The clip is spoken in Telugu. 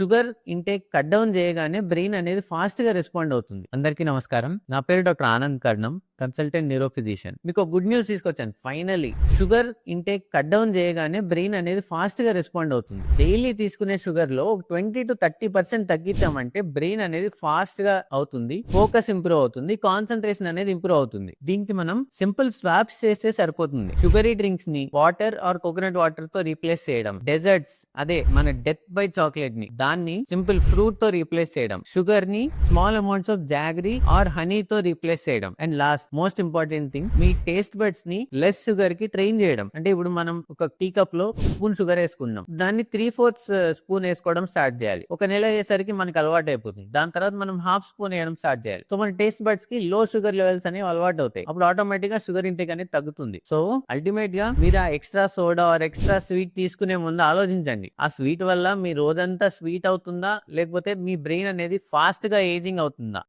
షుగర్ ఇంటేక్ కట్ డౌన్ చేయగానే బ్రెయిన్ అనేది ఫాస్ట్గా రెస్పాండ్ అవుతుంది. అందరికీ నమస్కారం. నా పేరు doctor Anand Karnam. Consultant neuro physician మీకు గుడ్ న్యూస్ తీసుకొచ్చాను. Finally sugar intake cut down చేయగానే బ్రెయిన్ అనేది ఫాస్ట్గా రెస్పాండ్ అవుతుంది. డైలీ తీసుకునే షుగర్లో ట్వంటీ టు థర్టీ పర్సెంట్ తగ్గించామంటే బ్రెయిన్ అనేది ఫాస్ట్గా అవుతుంది ఫోకస్ ఇంప్రూవ్ అవుతుంది కాన్సన్ట్రేషన్ అనేది ఇంప్రూవ్ అవుతుంది. దీనికి మనం సింపుల్ స్వాప్స్ చేస్తే సరిపోతుంది. షుగరీ డ్రింక్స్ని వాటర్ ఆర్ కోకోనట్ వాటర్తో రీప్లేస్ చేయడం. డెజర్ట్స్ అదే మన డెత్ బై చాక్లెట్ని దాన్ని సింపుల్ ఫ్రూట్తో రీప్లేస్ చేయడం. షుగర్ని small amounts of jaggery or honey తో రీప్లేస్ చేయడం. And last most important thing me taste బడ్స్ని లెస్ షుగర్కి ట్రైన్ చేయడం. అంటే ఇప్పుడు మనం ఒక టీ కప్లో స్పూన్ షుగర్ వేసుకున్నాం. దాన్ని త్రీ ఫోర్త్ స్పూన్ వేసుకోవడం స్టార్ట్ చేయాలి. ఒక నెల అయ్యేసరికి మనకి అలవాటు అయిపోతుంది. దాని తర్వాత మనం హాఫ్ స్పూన్ వేయడం స్టార్ట్ చేయాలి. సో మన టేస్ట్ బడ్స్కి లో షుగర్ లెవెల్స్ అనేవి అలవాటు అవుతాయి. అప్పుడు ఆటోమేటిక్గా షుగర్ ఇంటేక్ అనేది తగ్గుతుంది. సో అల్టిమేట్గా మీరు ఆ extra soda or extra sweet తీసుకునే ముందు ఆలోచించండి. ఆ స్వీట్ వల్ల మీ రోజంతా స్వీట్ అవుతుందా? లేకపోతే మీ బ్రెయిన్ అనేది ఫాస్ట్గా ఏజింగ్ అవుతుందా?